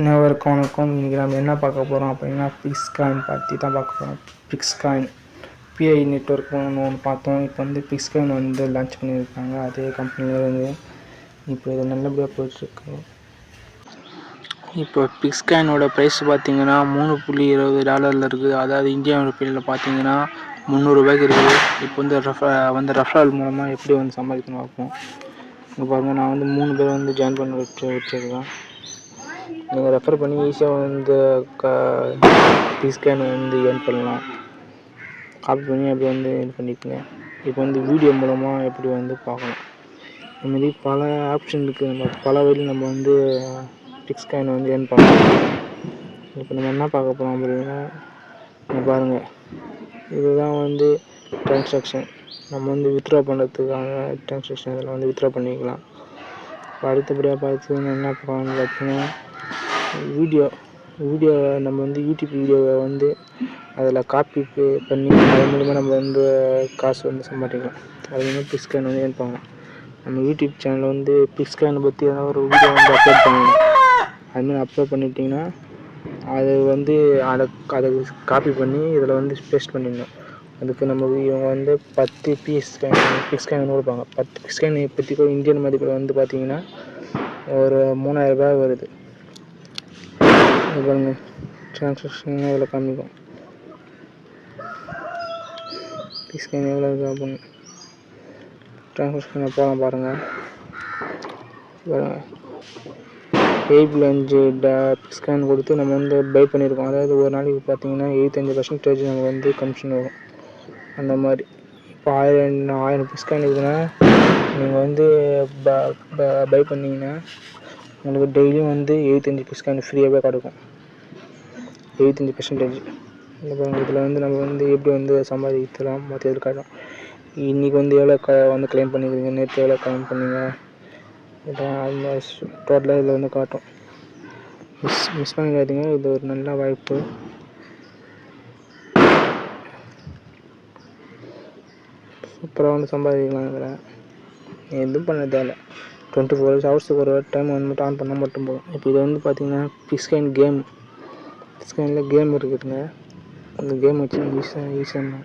அனைவருக்கும் வணக்கம் இன்றைக்கி நம்ம என்ன பார்க்க போகிறோம் அப்படின்னா பிக்ஸ் காயின் பற்றி தான் பார்க்க போகிறோம் பிக்ஸ்காயின் பிஐ நெட்ஒர்க் ஒன்று ஒன்று பார்த்தோம். இப்போ வந்து பிக்ஸ்காயின் வந்து லான்ச் பண்ணியிருக்காங்க. அதே கம்பெனிலேருந்து இப்போ இது நல்லபடியாக போயிட்டுருக்கு. இப்போ பிக்ஸ் காயினோட ப்ரைஸ் பார்த்தீங்கன்னா மூணு புள்ளி இருபது டாலரில் இருக்குது அதாவது இந்தியா ருப்பியில் பார்த்தீங்கன்னா முந்நூறுரூபாய்க்கு இருக்குது. இப்போ வந்து ரெஃப வந்து ரெஃபரல் மூலமாக எப்படி வந்து சம்பாதிக்கணும் பார்ப்போம். இங்கே பாருங்கள் நான் வந்து மூணு பேர் வந்து ஜாயின் பண்ணி வச்சு வச்சுருக்கேன். நீங்கள் ரெஃபர் பண்ணி ஈஸியாக வந்து க டிஸ்கேன் வந்து ஏர்ன் பண்ணலாம். காப்பி பண்ணி அப்படி வந்து இது பண்ணிக்கோங்க. இப்போ வந்து வீடியோ மூலமாக எப்படி வந்து பார்க்கலாம். இதுமாரி பல ஆப்ஷன் இருக்குது நம்ம பல வழியில் நம்ம வந்து பிக்ஸ்காயின் வந்து ஏர்ன் பண்ணலாம். இப்போ நம்ம என்ன பார்க்க போகிறோம் அப்படின்னா பாருங்கள் இதுதான் வந்து ட்ரான்சாக்ஷன் நம்ம வந்து வித்ட்ரா பண்ணுறதுக்கான ட்ரான்சாக்ஷன் இதில் வந்து வித்ட்ரா பண்ணிக்கலாம். இப்போ அடுத்தபடியாக பார்த்து என்ன பார்க்கணும்னு பார்த்தீங்கன்னா வீடியோ வீடியோ நம்ம வந்து யூடியூப் வீடியோவை வந்து அதில் காப்பி பண்ணி அது மூலிமா நம்ம வந்து காசு வந்து சம்பாதிக்கலாம். அது வந்து பிக்ஸ்கேன் வந்து ஏன் பண்ணலாம் நம்ம யூடியூப் சேனலில் வந்து பிக்ஸ்கேனை பற்றி எதனா ஒரு வீடியோ வந்து அப்லோட் பண்ணணும். அதுமாதிரி அப்லோட் பண்ணிட்டிங்கன்னா அது வந்து அதை அதை காப்பி பண்ணி இதில் வந்து பேஸ்ட் பண்ணிடணும். அதுக்கு நம்ம இவங்க வந்து பத்து பீஸ் பிக்ஸ்கேன் கொடுப்பாங்க. பத்து பிக்ஸ்கேன் இப்போதைக்கு இந்தியன் மதிப்பில் வந்து பார்த்திங்கன்னா ஒரு மூணாயிரம் ரூபாய் வருது. இது பாருங்க ட்ரான்சாக்ஷன் எவ்வளோ காமிக்கும் பிஸ்கேன் எவ்வளோ இருக்கு அப்படின்னு ட்ரான்சாக்ஷனை போகலாம் பாருங்கள் பாருங்கள் எயிட்டில் அஞ்சு டா ஸ்கேன் கொடுத்து நம்ம வந்து பை பண்ணியிருக்கோம் அதாவது ஒரு நாளைக்கு பார்த்தீங்கன்னா எழுபத்தஞ்சு பர்சன்டேஜ் நமக்கு வந்து கமிஷன் வரும். அந்த மாதிரி. இப்போ ஆயிரம் ஆயிரம் பிஸ்கேன் இருக்குதுன்னா நீங்கள் வந்து பை பண்ணிங்கன்னா உங்களுக்கு டெய்லியும் வந்து எழுபத்தஞ்சி பிஸ்கேன் ஃப்ரீயாகவே கிடைக்கும். எழுபத்தஞ்சி பர்சன்டேஜ் இதில் வந்து நம்ம வந்து எப்படி வந்து சம்பாதிக்கலாம்? மற்ற இது காட்டும் இன்றைக்கி வந்து எவ்வளோ க வந்து கிளைம் பண்ணிக்கிறீங்க? நேற்று எவ்வளோ க்ளைம் பண்ணீங்க? இதெல்லாம் ஆல்மோஸ்ட் டோட்டலாக இதில் வந்து காட்டும். மிஸ் மிஸ் பண்ணிடாதீங்க இது ஒரு நல்ல வாய்ப்பு. சூப்பராக வந்து சம்பாதிக்கலாம் இதில். எதுவும் பண்ண தேவையில்ல. டுவெண்ட்டி ஃபோர் ஹவர்ஸ் ஹவர்ஸுக்கு ஒரு டைம் வந்து மட்டும் ஆன் பண்ணால் மட்டும் போதும். இப்போ இது வந்து பார்த்தீங்கன்னா பிஸ்கைன் கேம் பிஸ்கைனில் கேம் இருக்குதுங்க. அந்த கேம் வச்சு ஈஸியாக ஈஸியாக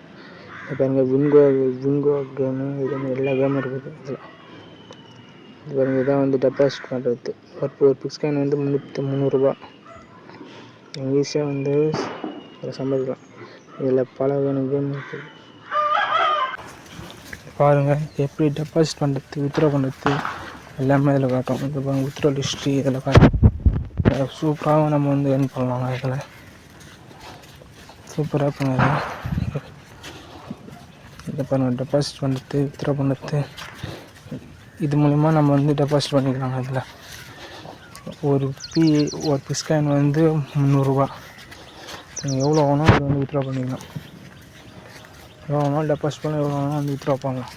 இப்போ பாருங்க விங்கோ விங்கோ கேமு இது எல்லா கேமும் இருக்குது இதில். இது பாருங்கள் இதான் வந்து டெபாசிட் பண்ணுறது ஒரு ஒரு பிக்ஸ்கேன் வந்து முந்நூற்றி முந்நூறுரூபா ஈஸியாக வந்து சம்பாதிக்கலாம். இதில் பல வகையான கேம் இருக்குது. பாருங்கள் எப்படி டெபாசிட் பண்ணுறது வித்ரா பண்ணுறது எல்லாமே இதில் காட்டும் இது பாருங்கள் வித்ட்ரா ஹிஸ்ட்ரி இதில் காட்டும் சூப்பராகவும் நம்ம வந்து ஏர்ன் பண்ணலாம் இதில். சூப்பராக பண்ணலாம். இதை பண்ண டெபாசிட் பண்ணுறது வித்ட்ரா பண்ணுறது இது மூலிமா நம்ம வந்து டெபாசிட் பண்ணிக்கலாம் இதில். ஒரு பி ஒரு பிஸ்காயின் வந்து முந்நூறுரூவா நீங்கள் எவ்வளோ வேணாலும் இதை வந்து வித்ட்ரா பண்ணிக்கலாம். எவ்வளோ வேணாலும் டெபாசிட் பண்ண எவ்வளோ வேணாலும் வந்து வித்ரா பண்ணலாம்.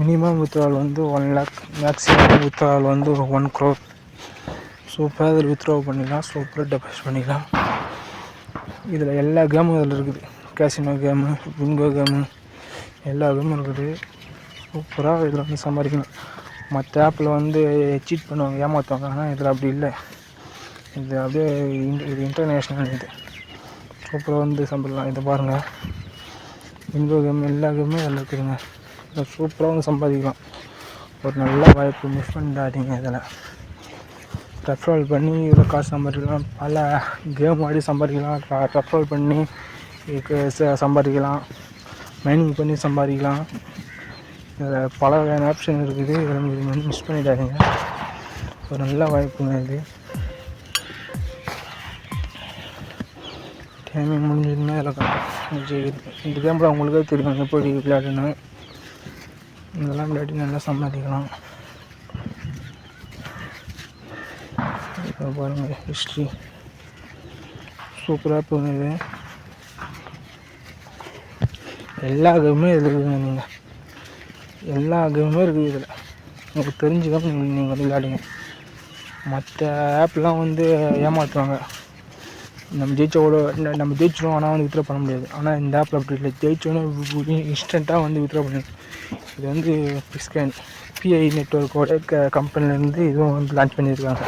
மினிமம் வித்ரால் வந்து ஒன் லேக் மேக்ஸிமம் வித்ரால் வந்து ஒரு ஒன் க்ரோர் சூப்பராக இதில் வித்ரோ பண்ணிக்கலாம் சூப்பராக டெபாசிட் பண்ணிக்கலாம் இதில் எல்லா கேமும் இதில் இருக்குது. கேசினோ கேமு பிங்கோ கேமு எல்லா கேமும் இருக்குது. சூப்பராக இதில் வந்து சம்பாதிக்கணும். மற்ற ஆப்பில் வந்து சீட் பண்ணுவாங்க ஏமாற்றுவாங்க ஆனால் இதில் அப்படி இல்லை. இது அப்படியே இது இன்டர்நேஷ்னல் இது. சூப்பராக வந்து சம்பாதிக்கலாம். இதை பாருங்கள் பிங்கோ கேம் எல்லா கேமுமே இதில் இருக்குதுங்க. இதில் சூப்பராக வந்து சம்பாதிக்கலாம். ஒரு நல்ல வாய்ப்பு மிஸ் பண்ணிடாதீங்க இதில். ரெஃபரல் பண்ணி இவ்வளோ காசு சம்பாதிக்கலாம். பல கேம் ஆடி சம்பாதிக்கலாம். ரெஃபரல் பண்ணி சம்பாதிக்கலாம். மைனிங் பண்ணி சம்பாதிக்கலாம். இதில் பல வகையான ஆப்ஷன் இருக்குது. இதில் மிஸ் பண்ணிடாதீங்க. ஒரு நல்ல வாய்ப்புங்க இது. டைமிங் முடிஞ்சதுன்னா இதில் இந்த கேமில் உங்களுக்கே தெரியும். எப்படி விளையாடணும் இதெல்லாம் விளையாடி நல்லா சம்பாதிக்கலாம். பாருங்கள் ஹிஸ்ட்ரி சூப்பராக போனது எல்லா கேமுமே இதில் இருக்குதுங்க நீங்கள் எல்லா கேமுமே இருக்குது இதில். உங்களுக்கு தெரிஞ்சுக்காம நீங்கள் நீங்கள் வந்து விளையாடுங்க. மற்ற ஆப்லாம் வந்து ஏமாற்றுவாங்க நம்ம ஜெயிச்சோட நம்ம ஜெயிச்சிடும் ஆனால் வந்து வித்ரா பண்ண முடியாது. ஆனால் இந்த ஆப்பில் அப்படி இல்லை. ஜெயிச்சோன்னே இன்ஸ்டண்ட்டாக வந்து வித்ரா பண்ணணும் இது வந்து பிஸ்கேன் பிஐ நெட்ஒர்க்கோட க கம்பெனிலேருந்து இதுவும் வந்து லான்ச் பண்ணியிருக்காங்க.